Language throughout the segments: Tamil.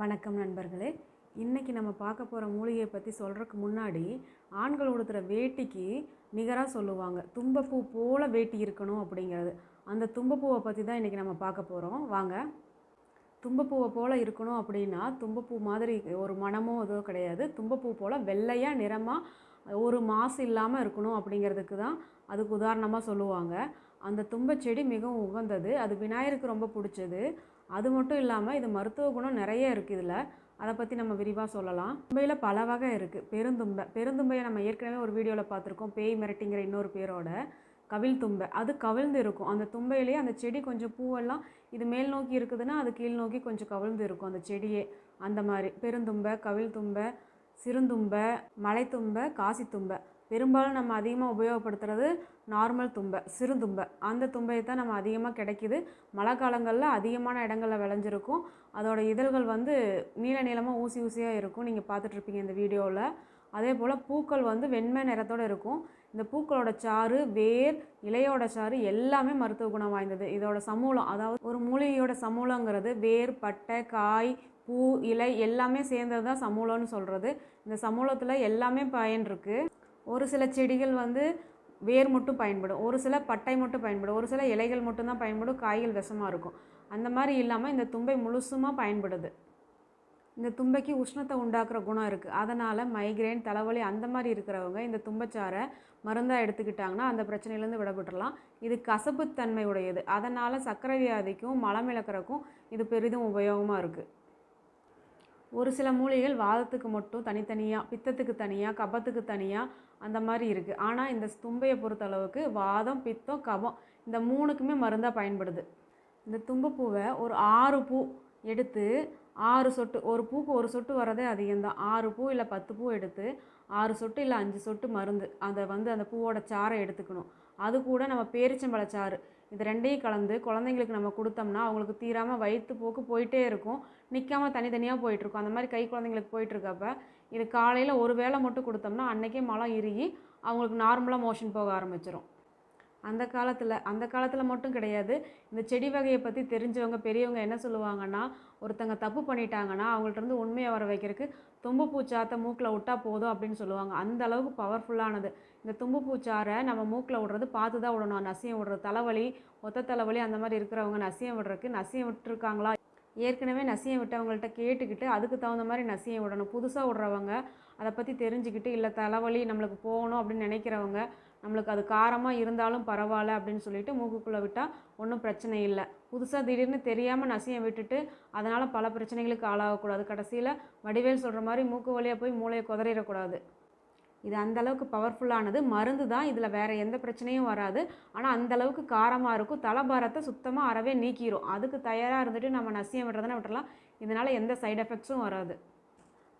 வணக்கம் நண்பர்களே. இன்றைக்கி நம்ம பார்க்க போகிற மூலிகையை பற்றி சொல்கிறதுக்கு முன்னாடி ஆண்கள் உடுத்துகிற வேட்டிக்கு நிகராக சொல்லுவாங்க தும்பப்பூ போல் வேட்டி இருக்கணும் அப்படிங்கிறது. அந்த தும்பப்பூவை பற்றி தான் இன்றைக்கி நம்ம பார்க்க போகிறோம் வாங்க. தும்பப்பூவை போல் இருக்கணும் அப்படின்னா தும்பப்பூ மாதிரி ஒரு மணமோ எதுவும் கிடையாது. தும்பப்பூ போல் வெள்ளையாக நிறமாக ஒரு மாசு இல்லாமல் இருக்கணும் அப்படிங்கிறதுக்கு தான் அதுக்கு உதாரணமாக சொல்லுவாங்க. அந்த தும்பச் செடி மிகவும் உகந்தது. அது விநாயகருக்கு ரொம்ப பிடிச்சது. அது மட்டும் இல்லாமல் இது மருத்துவ குணம் நிறைய இருக்குது இதில். அதை பற்றி நம்ம விரிவாக சொல்லலாம். தும்பையில் பல வகை இருக்குது பெருந்தும்பை பெருந்தும்பையை நம்ம ஏற்கனவே ஒரு வீடியோவில் பார்த்துருக்கோம். பேய் மிரட்டிங்கிற இன்னொரு பேரோட கவிழ் தும்பை. அது கவிழ்ந்து இருக்கும். அந்த தும்பையிலேயே அந்த செடி கொஞ்சம் பூவெல்லாம் இது மேல் நோக்கி இருக்குதுன்னா அது கீழ் நோக்கி கொஞ்சம் கவிழ்ந்து இருக்கும். அந்த செடியே அந்த மாதிரி. பெருந்தும்பை கவிழ் தும்பை சிறுந்தும்பை மலைத்தும்பை காசித்தும்பை. பெரும்பாலும் நம்ம அதிகமாக உபயோகப்படுத்துறது நார்மல் தும்பை சிறுதும்பை அந்த தும்பை தான் நம்ம அதிகமாக கிடைக்கிது. மழை காலங்களில் அதிகமான இடங்களில் விளைஞ்சிருக்கும். அதோடய இதழ்கள் வந்து நீல நீளமாக ஊசி ஊசியாக இருக்கும். நீங்கள் பார்த்துட்ருப்பீங்க இந்த வீடியோவில் அதே போல் பூக்கள் வந்து வெண்மை நிறத்தோடு இருக்கும். இந்த பூக்களோட சாறு வேர் இலையோட சாறு எல்லாமே மருத்துவ குணம் வாய்ந்தது. இதோட சமூலம் அதாவது ஒரு மூலிகையோட சமூலங்கிறது வேர் பட்டை காய் பூ இலை எல்லாமே சேர்ந்தது தான் சமூலம்னு சொல்கிறது இந்த சமூலத்தில் எல்லாமே பயன் இருக்குது ஒரு சில செடிகள் வந்து வேர் மட்டும் பயன்படும் ஒரு சில பட்டை மட்டும் பயன்படும் ஒரு சில இலைகள் மட்டும்தான் பயன்படும் காய்கள் விஷமாக இருக்கும். அந்த மாதிரி இல்லாமல் இந்த தும்பை முழுசுமாக பயன்படுது. இந்த தும்பைக்கு உஷ்ணத்தை உண்டாக்குற குணம் இருக்குது அதனால் மைக்ரைன் தலைவலி அந்த மாதிரி இருக்கிறவங்க இந்த தும்பைச்சாரை மருந்தாக எடுத்துக்கிட்டாங்கன்னா அந்த பிரச்சனையிலேருந்து விடப்பட்டுடலாம் இது கசப்புத்தன்மை உடையது அதனால் சர்க்கரை வியாதிக்கும் மலம் இழக்கிறக்கும் இது பெரிதும் உபயோகமாக இருக்குது ஒரு சில மூலிகைகள் வாதத்துக்கு மட்டும் தனித்தனியாக பித்தத்துக்கு தனியாக கபத்துக்கு தனியாக அந்த மாதிரி இருக்குது ஆனால் இந்த தும்பையை பொறுத்தளவுக்கு வாதம் பித்தம் கபம் இந்த மூணுக்குமே மருந்தாக பயன்படுது. இந்த தும்பப்பூவை ஒரு ஆறு பூ எடுத்து ஆறு சொட்டு ஒரு பூக்கு ஒரு சொட்டு வரதே அதிகம்தான். ஆறு பூ இல்லை பத்து பூ எடுத்து ஆறு சொட்டு இல்லை அஞ்சு சொட்டு மருந்து அதை வந்து அந்த பூவோட சாறை எடுத்துக்கணும். அது கூட நம்ம பேரிச்சம்பழச்சாறு இது ரெண்டையும் கலந்து குழந்தைங்களுக்கு நம்ம கொடுத்தோம்னா அவங்களுக்கு தீராமல் வயிற்று போக்கு போயிட்டே இருக்கும். நிற்காம தனித்தனியாக போயிட்டுருக்கும். அந்த மாதிரி கை குழந்தைங்களுக்கு போயிட்டுருக்கப்ப இது காலையில் ஒரு வேளை மட்டும் கொடுத்தோம்னா அன்றைக்கே மலம் இறுகி அவங்களுக்கு நார்மலாக மோஷன் போக ஆரம்பிச்சிடும் அந்த காலத்தில் அந்த காலத்தில் மட்டும் கிடையாது. இந்த செடி வகையை பற்றி தெரிஞ்சவங்க பெரியவங்க என்ன சொல்லுவாங்கன்னா ஒருத்தங்க தப்பு பண்ணிட்டாங்கன்னா அவங்கள்ட்ட இருந்து உண்மையை வர வைக்கிறதுக்கு தும்பு பூச்சாத்தை மூக்கில் விட்டால் போதும் அப்படின்னு சொல்லுவாங்க. அந்த அளவுக்கு பவர்ஃபுல்லானது இந்த தும்பு பூச்சாரை நம்ம மூக்கில் விடுறது பார்த்து தான் விடணும். நசியம் விடுறது தலைவலி ஒத்த தலைவலி அந்த மாதிரி இருக்கிறவங்க நசியம் விடுறதுக்கு நசியம் விட்டுருக்காங்களா? ஏற்கனவே நசியம் விட்டவங்கள்ட்ட கேட்டுக்கிட்டு அதுக்கு தகுந்த மாதிரி நசியம் விடணும். புதுசாக விடுறவங்க அதை பற்றி தெரிஞ்சுக்கிட்டு இல்லை தலைவலி நம்மளுக்கு போகணும் அப்படின்னு நினைக்கிறவங்க நம்மளுக்கு அது காரமாக இருந்தாலும் பரவாயில்ல அப்படின்னு சொல்லிட்டு மூக்குக்குள்ளே விட்டால் ஒன்றும் பிரச்சனை இல்லை. புதுசாக திடீர்னு தெரியாமல் நசியம் விட்டுட்டு அதனால் பல பிரச்சனைகளுக்கு ஆளாகக்கூடாது. கடைசியில் வடிவேல் சொல்கிற மாதிரி மூக்கு வழியாக போய் மூளையை குதறிடக்கூடாது. இது அந்த அளவுக்கு பவர்ஃபுல்லானது மருந்து தான் இதில் வேறு எந்த பிரச்சனையும் வராது. ஆனால் அந்த அளவுக்கு காரமாக இருக்கும். தலைபாரத்தை சுத்தமாக அறவே நீக்கிரும். அதுக்கு தயாராக இருந்துட்டு நம்ம நசியம் விடுறதுன்னு விட்டுறலாம். இதனால் எந்த சைடு எஃபெக்ட்ஸும் வராது.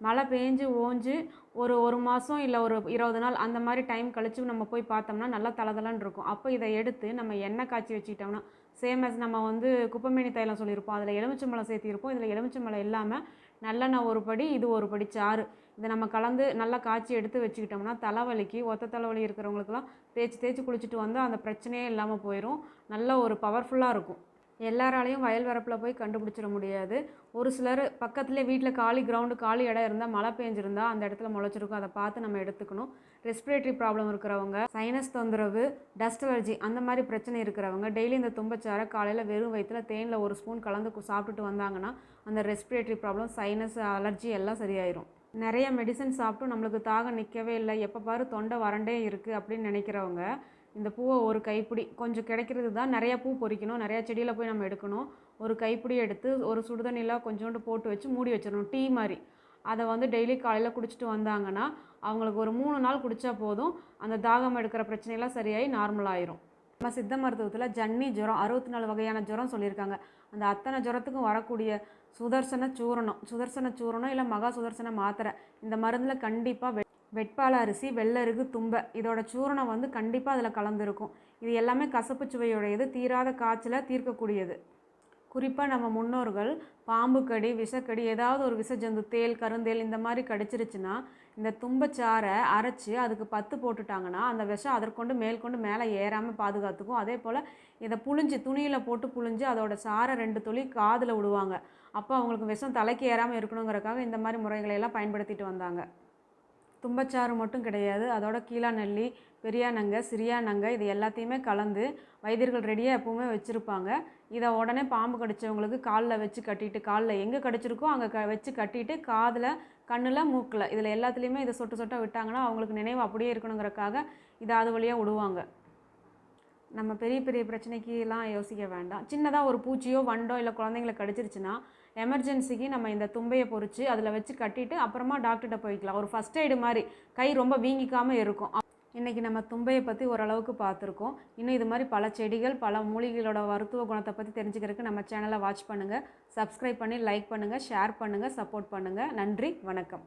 மழை பெஞ்சு ஓஞ்சு ஒரு ஒரு மாதம் இல்லை ஒரு இருபது நாள் அந்த மாதிரி டைம் கழித்து நம்ம போய் பார்த்தோம்னா நல்லா தளதளன்னு இருக்கும். அப்போ இதை எடுத்து நம்ம எண்ணெய் காய்ச்சி வச்சுக்கிட்டோம்னா சேம் அஸ் நம்ம வந்து குப்பைமேனி தைலம் சொல்லியிருப்போம். அதில் எலுமிச்சம்பழம் சேர்த்திருப்போம். இதில் எலுமிச்சம்பழம் இல்லாமல் நல்லெண்ணெய் ஒரு படி இது ஒரு படி சாறு. இதை நம்ம கலந்து நல்லா காய்ச்சி எடுத்து வச்சுக்கிட்டோம்னா தலைவலிக்கு ஒத்த தலைவலி இருக்கிறவங்களுக்குலாம் தேய்ச்சி தேய்ச்சி குளிச்சுட்டு வந்தால் அந்த பிரச்சனையே இல்லாமல் போயிடும் நல்ல ஒரு பவர்ஃபுல்லாக இருக்கும். எல்லாராலையும் வயல் வரப்பில் போய் கண்டுபிடிச்சிட முடியாது. ஒரு சிலர் பக்கத்துலேயே வீட்டில் காலி கிரவுண்டு காலி இடம் இருந்தால் மழை பெஞ்சிருந்தால் அந்த இடத்துல முளைச்சிருக்கும். அதை பார்த்து நம்ம எடுத்துக்கணும். ரெஸ்பிரேட்டரி ப்ராப்ளம் இருக்கிறவங்க சைனஸ் தொந்தரவு டஸ்ட் அலர்ஜி அந்த மாதிரி பிரச்சனை இருக்கிறவங்க டெய்லி இந்த தும்பச்சாரை காலையில் வெறும் வயிற்றில் தேனில் ஒரு ஸ்பூன் கலந்து சாப்பிட்டுட்டு வந்தாங்கன்னா அந்த ரெஸ்பிரேட்டரி ப்ராப்ளம் சைனஸ் அலர்ஜி எல்லாம் சரியாயிரும். நிறைய மெடிசன் சாப்பிட்டும் நம்மளுக்கு தாகம் நிற்கவே இல்லை. எப்போ பாரு தொண்டை வறண்டே இருக்குது அப்படின்னு நினைக்கிறவங்க இந்த பூவை ஒரு கைப்பிடி கொஞ்சம் கிடைக்கிறது தான் நிறையா பூ பொறிக்கணும் நிறையா செடியில் போய் நம்ம எடுக்கணும். ஒரு கைப்பிடி எடுத்து ஒரு சுடுதண்ணியில் கொஞ்சோண்டு போட்டு வச்சு மூடி வச்சிடணும் டீ மாதிரி. அதை வந்து டெய்லி காலையில் குடிச்சிட்டு வந்தாங்கன்னா அவங்களுக்கு ஒரு மூணு நாள் குடித்தா போதும். அந்த தாகம் எடுக்கிற பிரச்சனையெல்லாம் சரியாகி நார்மல் ஆயிரும். நம்ம சித்த மருத்துவத்தில் ஜன்னி ஜுரம் அறுபத்தி நாலு வகையான ஜுரம் சொல்லியிருக்காங்க. அந்த அத்தனை ஜுரத்துக்கும் வரக்கூடிய சுதர்சன சூரணம் சுதர்சன சூரணம் இல்லை மகா சுதர்சன மாத்திரை. இந்த மருந்தில் கண்டிப்பாக வெட்பால அரிசி வெள்ளருகு தும்பை இதோட சூரணம் வந்து கண்டிப்பாக அதில் கலந்துருக்கும். இது எல்லாமே கசப்பு சுவையுடையது தீராத காய்ச்சலை தீர்க்கக்கூடியது. குறிப்பாக நம்ம முன்னோர்கள் பாம்பு கடி விஷக்கடி ஏதாவது ஒரு விஷஜந்து தேல் கருந்தேல் இந்த மாதிரி கடிச்சிருச்சுன்னா இந்த தும்பச்சாரை அரைச்சி அதுக்கு பத்து போட்டுட்டாங்கன்னா அந்த விஷம் அதற்கொண்டு மேல்கொண்டு மேலே ஏறாமல் பாதுகாத்துக்கும். அதே போல் இதை புழிஞ்சு துணியில் போட்டு புழிஞ்சு அதோட சாறை ரெண்டு துளி காதில் விடுவாங்க. அப்போ அவங்களுக்கு விஷம் தலைக்கு ஏறாமல் இருக்கணுங்கிறக்காக இந்த மாதிரி முறைகளை எல்லாம் பயன்படுத்திட்டு வந்தாங்க. தும்பச்சாறு மட்டும் கிடையாது. அதோட கீழா நெல்லி பெரியானங்க சிறியானங்க இது எல்லாத்தையுமே கலந்து வைத்தியர்கள் ரெடியாக எப்பவுமே வச்சுருப்பாங்க. இதை உடனே பாம்பு கடிச்சவங்களுக்கு காலில் வச்சு கட்டிட்டு காலில் எங்கே கடிச்சிருக்கோ அங்கே க வச்சு கட்டிட்டு காதில் கண்ணில் மூக்கில் இதில் எல்லாத்துலேயுமே இதை சொட்டு சொட்டாக விட்டாங்கன்னா அவங்களுக்கு நினைவு அப்படியே இருக்கணுங்கிறக்காக இதை அது வழியாக விடுவாங்க. நம்ம பெரிய பெரிய பிரச்சனைக்கெலாம் யோசிக்க வேண்டாம். சின்னதாக ஒரு பூச்சியோ வண்டோ இல்லை குழந்தைங்கள கடிச்சிருச்சுன்னா எமர்ஜென்சிக்கு நம்ம இந்த தும்பையை பொறிச்சு அதில் வச்சு கட்டிட்டு அப்புறமா டாக்டர்கிட்ட போய்க்கலாம். ஒரு ஃபஸ்ட் எய்டு மாதிரி. கை ரொம்ப வீங்கிக்காமல் இருக்கும். இன்றைக்கி நம்ம தும்பையை பற்றி ஓரளவுக்கு பார்த்துருக்கோம். இன்னும் இது மாதிரி பல செடிகள் பல மூலிகைகளோட மருத்துவ குணத்தை பற்றி தெரிஞ்சுக்கிறதுக்கு நம்ம சேனலை வாட்ச் பண்ணுங்கள் சப்ஸ்கிரைப் பண்ணி லைக் பண்ணுங்கள் ஷேர் பண்ணுங்கள் சப்போர்ட் பண்ணுங்கள் நன்றி வணக்கம்.